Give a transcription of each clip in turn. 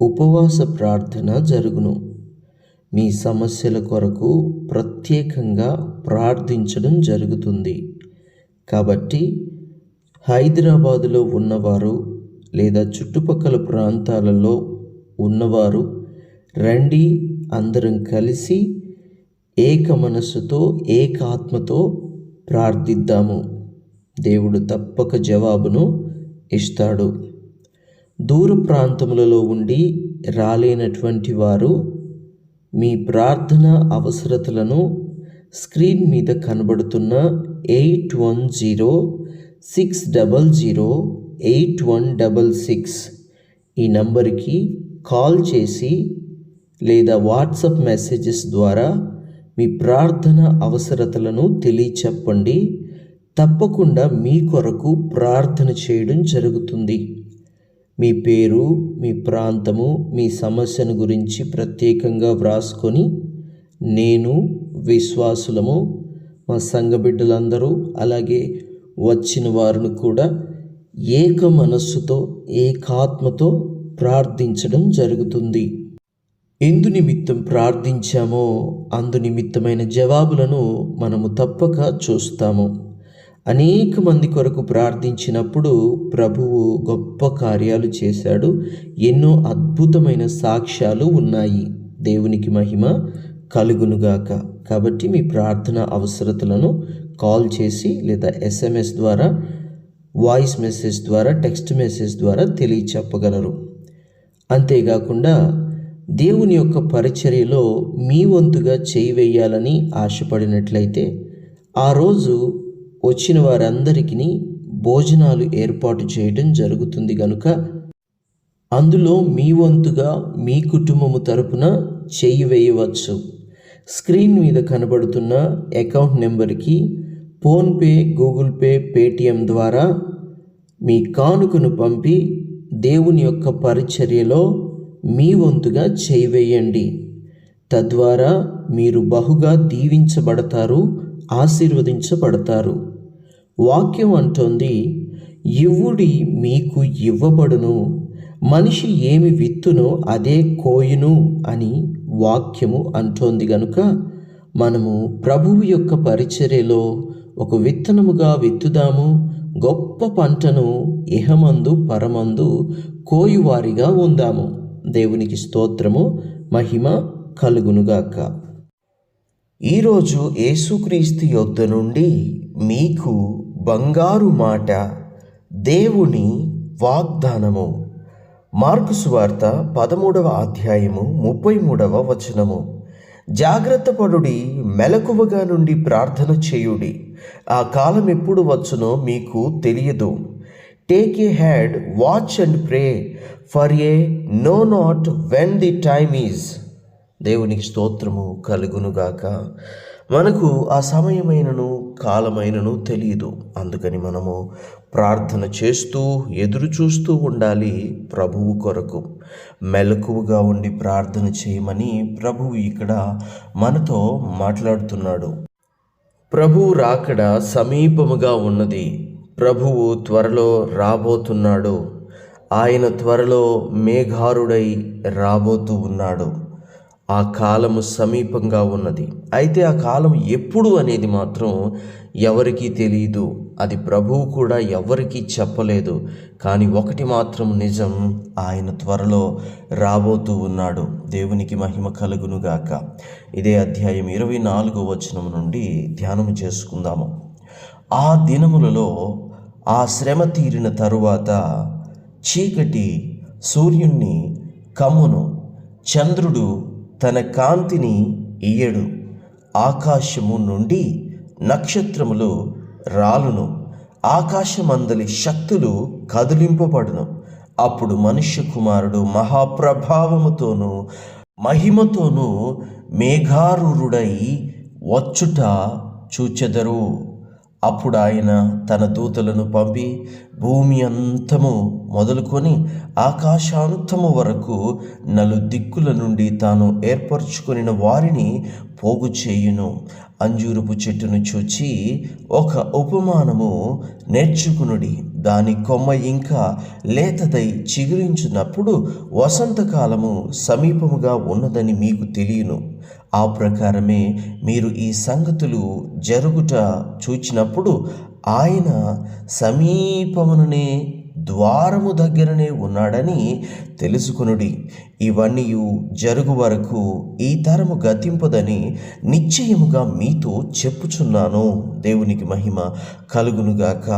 ఉపవాస ప్రార్థన జరుగును. మీ సమస్యల కొరకు ప్రత్యేకంగా ప్రార్థించడం జరుగుతుంది. కాబట్టి హైదరాబాదులో ఉన్నవారు లేదా చుట్టుపక్కల ప్రాంతాలలో ఉన్నవారు రండి అందరం కలిసి ఏక మనస్సుతో ఏకాత్మతో ప్రార్థిద్దాము. దేవుడు తప్పక జవాబును ఇస్తాడు. దూర ప్రాంతములలో ఉండి రాలేనటువంటి వారు మీ ప్రార్థన అవసరతలను స్క్రీన్ మీద కనబడుతున్న eight one zero six double zero eight one double six ఈ నంబర్కి కాల్ చేసి లేదా వాట్సప్ మెసేజెస్ ద్వారా మీ ప్రార్థన అవసరతలను తెలియచెప్పండి. తప్పకుండా మీ కొరకు ప్రార్థన చేయడం జరుగుతుంది. మీ పేరు మీ ప్రాంతము మీ సమస్యను గురించి ప్రత్యేకంగా వ్రాసుకొని నేను విశ్వాసులము మా సంఘ బిడ్డలందరూ అలాగే వచ్చిన వారిని కూడా ఏక మనస్సుతో ఏకాత్మతో ప్రార్థించడం జరుగుతుంది. ఎందు నిమిత్తం ప్రార్థించామో అందు నిమిత్తమైన జవాబులను మనము తప్పక చూస్తాము. అనేక మంది కొరకు ప్రార్థించినప్పుడు ప్రభువు గొప్ప కార్యాలు చేశాడు. ఎన్నో అద్భుతమైన సాక్ష్యాలు ఉన్నాయి. దేవునికి మహిమ కలుగునుగాక కాబట్టి మీ ప్రార్థన అవసరతలను కాల్ చేసి లేదా ఎస్ఎంఎస్ ద్వారా వాయిస్ మెసేజ్ ద్వారా టెక్స్ట్ మెసేజ్ ద్వారా తెలియచెప్పగలరు. అంతేకాకుండా దేవుని యొక్క పరిచర్యలో మీ వంతుగా చేయి వేయాలని ఆశపడినట్లయితే ఆ రోజు వచ్చిన వారందరికీ భోజనాలు ఏర్పాటు చేయడం జరుగుతుంది కనుక అందులో మీ వంతుగా మీ కుటుంబము తరపున చేయి వేయవచ్చు. స్క్రీన్ మీద కనబడుతున్న అకౌంట్ నెంబర్కి ఫోన్పే గూగుల్ పే పేటిఎం ద్వారా మీ కానుకను పంపి దేవుని యొక్క పరిచర్యలో మీ వంతుగా చేయివేయండి తద్వారా మీరు బహుగా దీవించబడతారు ఆశీర్వదించబడతారు. వాక్యం అంటోంది ఇవ్వుడి మీకు ఇవ్వబడును. మనిషి ఏమి విత్తునో అదే కోయును అని వాక్యము అంటోంది గనుక మనము ప్రభువు యొక్క పరిచర్యలో ఒక విత్తనముగా విత్తుదాము గొప్ప పంటను ఇహమందు పరమందు కోయువారిగా ఉందాము. దేవునికి స్తోత్రము మహిమ కలుగునుగాక ఈరోజు యేసుక్రీస్తు యొద్ద నుండి మీకు బంగారు మాట దేవుని వాగ్దానము. మార్కు సువార్త పదమూడవ అధ్యాయము ముప్పై మూడవ వచనము. జాగ్రత్త పడుడి మెలకువగా నుండి ప్రార్థన చేయుడి. ఆ కాలం ఎప్పుడు వచ్చునో మీకు తెలియదు. Take a heed watch and pray for a know not when the time is దేవునికి స్తోత్రము కలుగునుగాక. మనకు ఆ సమయమైనను కాలమైనను తెలియదు అందుకని మనము ప్రార్థన చేస్తూ ఎదురు చూస్తూ ఉండాలి ప్రభువు కొరకు. మెలకువగా ఉండి ప్రార్థన చేయమని ప్రభువు ఇక్కడ మనతో మాట్లాడుతున్నాడు. ప్రభువు రాకడ సమీపముగా ఉన్నది. ప్రభువు త్వరలో రాబోతున్నాడు. ఆయన త్వరలో మేఘారుడై రాబోతూ ఉన్నాడు. ఆ కాలము సమీపంగా ఉన్నది. అయితే ఆ కాలం ఎప్పుడు అనేది మాత్రం ఎవరికీ తెలియదు అది ప్రభువు కూడా ఎవరికీ చెప్పలేదు. కానీ ఒకటి మాత్రం నిజం ఆయన త్వరలో రాబోతూ ఉన్నాడు. దేవునికి మహిమ కలుగునుగాక ఇదే అధ్యాయం ఇరవై నాలుగో వచనం నుండి ధ్యానం చేసుకుందాము. ఆ దినములలో ఆ శ్రమ తీరిన తరువాత చీకటి సూర్యుణ్ణి కమ్మును చంద్రుడు తన కాంతిని ఇయ్యడు. ఆకాశము నుండి నక్షత్రములు రాలును. ఆకాశమందలి శక్తులు కదిలింపబడును. అప్పుడు మనుష్య కుమారుడు మహాప్రభావముతోనూ మహిమతోనూ మేఘారూరుడై వచ్చుట చూచెదరు. అప్పుడు ఆయన తన దూతలను పంపి భూమి అంతము మొదలుకొని ఆకాశాంతము వరకు నలు దిక్కుల నుండి తాను ఏర్పరచుకొనిన వారిని పోగు చేయును. అంజూరపు చెట్టును చూచి ఒక ఉపమానము నేర్చుకునుడి. దాని కొమ్మ ఇంకా లేతదై చిగురించినప్పుడు వసంతకాలము సమీపముగా ఉన్నదని మీకు తెలియను. ఆ ప్రకారమే మీరు ఈ సంగతులు జరుగుట చూచినప్పుడు ఆయన సమీపముననే ద్వారము దగ్గరనే ఉన్నాడని తెలుసుకునుడి. ఇవన్నీ జరుగు వరకు ఈ తరము గతింపదని నిశ్చయముగా మీతో చెప్పుచున్నాను. దేవునికి మహిమ కలుగునుగాక.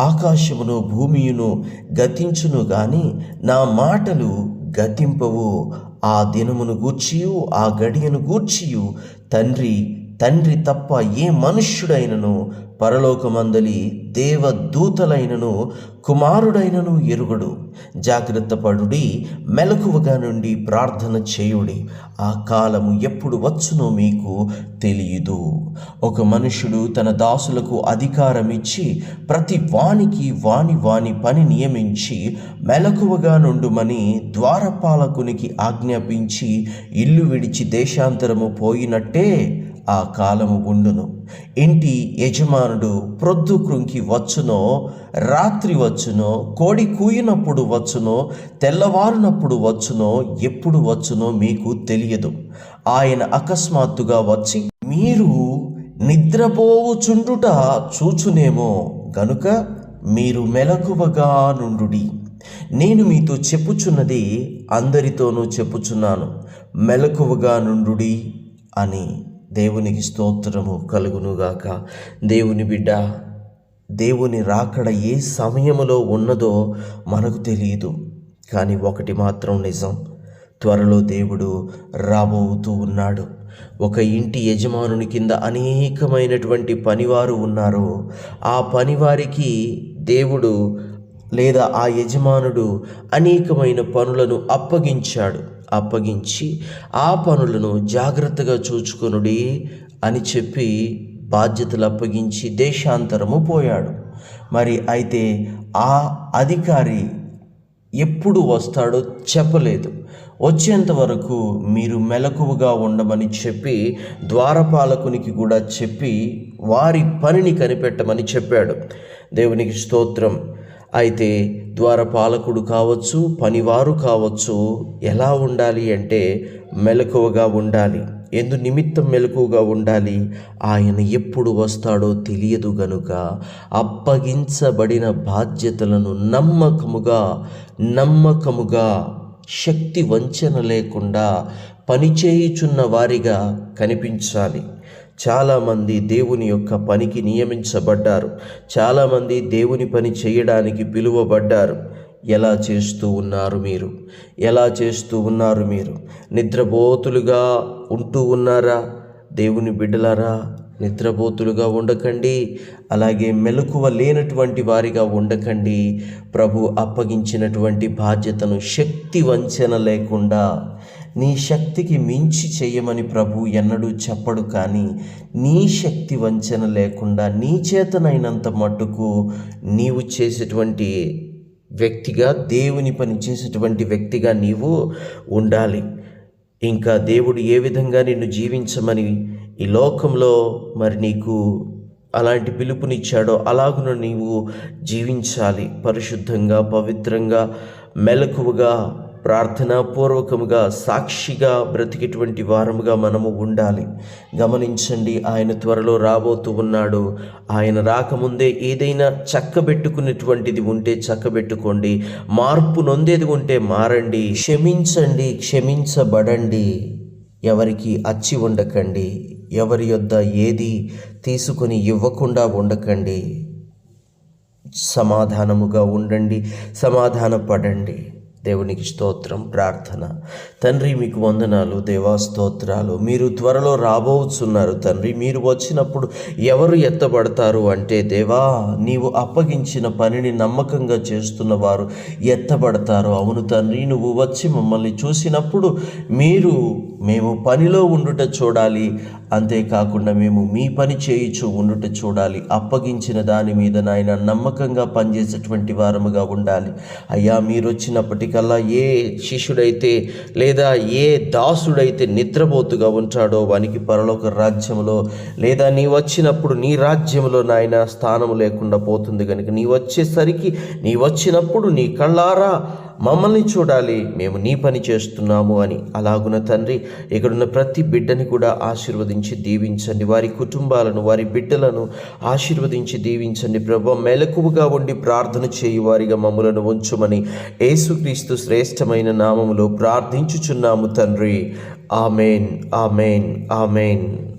ఆకాశమును భూమియును గతించును గాని నా మాటలు గతింపవు. ఆ దినమును గూర్చియు ఆ గడియను గూర్చియు తండ్రి తండ్రి తప్ప ఏ మనుష్యుడైనను పరలోకమందలి దేవదూతలైనను కుమారుడైనను ఎరుగుడు. జాగ్రత్త పడుడి మెలకువగా నుండి ప్రార్థన చేయుడి. ఆ కాలము ఎప్పుడు వచ్చునో మీకు తెలియదు. ఒక మనుషుడు తన దాసులకు అధికారమిచ్చి ప్రతి వానికి వాని వాని పని నియమించి మెలకువగా నుండుమని ద్వారపాలకునికి ఆజ్ఞాపించి ఇల్లు విడిచి దేశాంతరము పోయినట్టే ఆ కాలము ఉండును. ఇంటి యజమానుడు ప్రొద్దు కృంకి వచ్చునో రాత్రి వచ్చునో కోడి కూయినప్పుడు వచ్చునో తెల్లవారునప్పుడు వచ్చునో ఎప్పుడు వచ్చునో మీకు తెలియదు. ఆయన అకస్మాత్తుగా వచ్చి మీరు నిద్రపోవుచుండుట చూచునేమో గనుక మీరు మెలకువగా నుండుడి. నేను మీతో చెప్పుచున్నది అందరితోనూ చెప్పుచున్నాను. మెలకువగా నుండుడి అని. దేవునికి స్తోత్రము కలుగునుగాక. దేవుని బిడ్డ దేవుని రాకడ ఏ సమయంలో ఉన్నదో మనకు తెలియదు. కానీ ఒకటి మాత్రం నిజం త్వరలో దేవుడు రాబోతూ ఉన్నాడు. ఒక ఇంటి యజమానుని కింద అనేకమైనటువంటి పనివారు ఉన్నారు. ఆ పనివారికి దేవుడు లేదా ఆ యజమానుడు అనేకమైన పనులను అప్పగించాడు. అప్పగించి ఆ పనులను జాగ్రత్తగా చూచుకొనుడి అని చెప్పి బాధ్యతలు అప్పగించి దేశాంతరము పోయాడు. మరి అయితే ఆ అధికారి ఎప్పుడు వస్తాడో చెప్పలేదు. వచ్చేంత వరకు మీరు మెలకువగా ఉండమని చెప్పి ద్వారపాలకునికి కూడా చెప్పి వారి పనిని కనిపెట్టమని చెప్పాడు. దేవునికి స్తోత్రం. అయితే ద్వారపాలకుడు కావచ్చు పనివారు కావచ్చు ఎలా ఉండాలి అంటే మెలకువగా ఉండాలి. ఎందు నిమిత్తం మెలకువగా ఉండాలి? ఆయన ఎప్పుడు వస్తాడో తెలియదు గనుక అప్పగించబడిన బాధ్యతలను నమ్మకముగా నమ్మకముగా శక్తి వంచన లేకుండా పనిచేయుచున్న వారిగా కనిపించాలి. చాలామంది దేవుని యొక్క పనికి నియమించబడ్డారు. చాలామంది దేవుని పని చేయడానికి పిలువబడ్డారు. ఎలా చేస్తూ ఉన్నారు మీరు? ఎలా చేస్తూ ఉన్నారు మీరు? నిద్రపోతులుగా ఉంటూ ఉన్నారా? దేవుని బిడ్డలారా నిద్రపోతులుగా ఉండకండి. అలాగే మెలకువ లేనటువంటి వారిగా ఉండకండి. ప్రభు అప్పగించినటువంటి బాధ్యతను శక్తి వంచన లేకుండా నీ శక్తికి మించి చేయమని ప్రభు ఎన్నడూ చెప్పడు కానీ నీ శక్తి వంచన లేకుండా నీ చేతనైనంత మట్టుకు నీవు చేసేటువంటి వ్యక్తిగా దేవుని పని చేసేటువంటి వ్యక్తిగా నీవు ఉండాలి. ఇంకా దేవుడు ఏ విధంగా నిన్ను జీవించమని ఈ లోకంలో మరి నీకు అలాంటి పిలుపునిచ్చాడో అలాగున నీవు జీవించాలి. పరిశుద్ధంగా పవిత్రంగా మెలకువగా ప్రార్థనాపూర్వకముగా సాక్షిగా బ్రతికేటువంటి వారముగా మనము ఉండాలి. గమనించండి ఆయన త్వరలో రాబోతూ ఉన్నాడు. ఆయన రాకముందే ఏదైనా చక్కబెట్టుకునేటువంటిది ఉంటే చక్కబెట్టుకోండి. మార్పు నొందేది ఉంటే మారండి. క్షమించండి క్షమించబడండి. ఎవరికి అచ్చి ఉండకండి. ఎవరి యొద్ద ఏది తీసుకొని ఇవ్వకుండా ఉండకండి. సమాధానముగా ఉండండి సమాధానపడండి. దేవునికి స్తోత్రం ప్రార్థన. తండ్రి మీకు వందనాలు. దేవా స్తోత్రాలు. మీరు త్వరలో రాబోతున్నారు తండ్రి. మీరు వచ్చినప్పుడు ఎవరు ఎత్తబడతారు అంటే దేవా నీవు అప్పగించిన పనిని నమ్మకంగా చేస్తున్న వారు ఎత్తబడతారు. అవును తండ్రి నువ్వు వచ్చి మమ్మల్ని చూసినప్పుడు మీరు మేము పనిలో ఉండుట చూడాలి. అంతేకాకుండా మేము మీ పని చేయుచు ఉండుట చూడాలి. అప్పగించిన దాని మీద నాయన నమ్మకంగా పనిచేసేటువంటి వారముగా ఉండాలి. అయ్యా మీరు వచ్చినప్పటికల్లా ఏ శిష్యుడైతే లేదా ఏ దాసుడైతే నిద్రపోతుగా ఉంటాడో వానికి పరలోక రాజ్యంలో లేదా నీ వచ్చినప్పుడు నీ రాజ్యంలో నాయన స్థానం లేకుండా పోతుంది కనుక నీ వచ్చేసరికి నీ వచ్చినప్పుడు నీ కళ్ళారా మమ్మల్ని చూడాలి మేము నీ పని చేస్తున్నాము అని. అలాగున తండ్రి ఇక్కడున్న ప్రతి బిడ్డని కూడా ఆశీర్వదించి దీవించండి. వారి కుటుంబాలను వారి బిడ్డలను ఆశీర్వదించి దీవించండి. ప్రభా మెలకువగా ఉండి ప్రార్థన చేయు వారిగా మమ్మలను ఉంచుమని యేసుక్రీస్తు శ్రేష్టమైన నామములో ప్రార్థించుచున్నాము తండ్రి. Amen amen amen.